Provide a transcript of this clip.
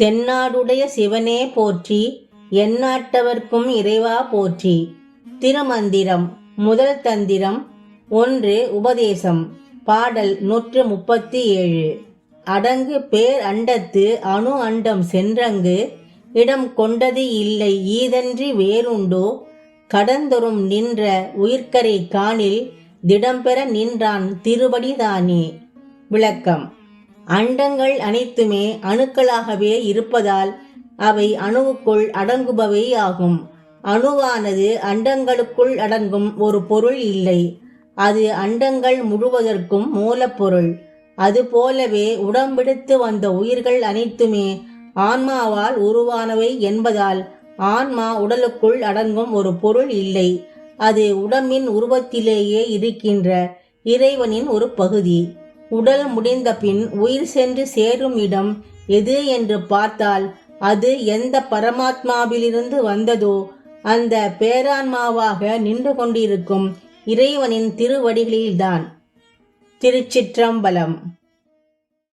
தென்னாடுடைய சிவனே போற்றி எந்நாட்டவர்க்கும் இறைவா போற்றி. திருமந்திரம் முதல் தந்திரம் ஒன்று உபதேசம் பாடல் நூற்று முப்பத்தி ஏழு. அடங்கு பேர் அண்டத்து அணு அண்டம் சென்றங்கு இடம் கொண்டது இல்லை ஈதன்றி வேறுண்டோ? கடந்தொரும் நின்ற உயிர்க்கரை காணில் திடம்பெற நின்றான் திருவடிதானே. விளக்கம். அண்டங்கள் அனைத்துமே அணுக்களாகவே இருப்பதால் அவை அணுவுக்குள் அடங்குபவை ஆகும். அணுவானது அண்டங்களுக்குள் அடங்கும் ஒரு பொருள் இல்லை. அது அண்டங்கள் முழுவதற்கும் மூலப்பொருள். அதுபோலவே உடம்பெடுத்து வந்த உயிர்கள் அனைத்துமே ஆன்மாவால் உருவானவை என்பதால் ஆன்மா உடலுக்குள் அடங்கும் ஒரு பொருள் இல்லை. அது உடம்பின் உருவத்திலேயே இருக்கின்ற இறைவனின் ஒரு பகுதி. உடல் முடிந்த பின் உயிர் சென்று சேரும் இடம் எது என்று பார்த்தால் அது எந்த பரமாத்மாவிலிருந்து வந்ததோ அந்த பேரான்மாவாக நின்று கொண்டிருக்கும் இறைவனின் திருவடிகளில்தான். திருச்சிற்றம்பலம்.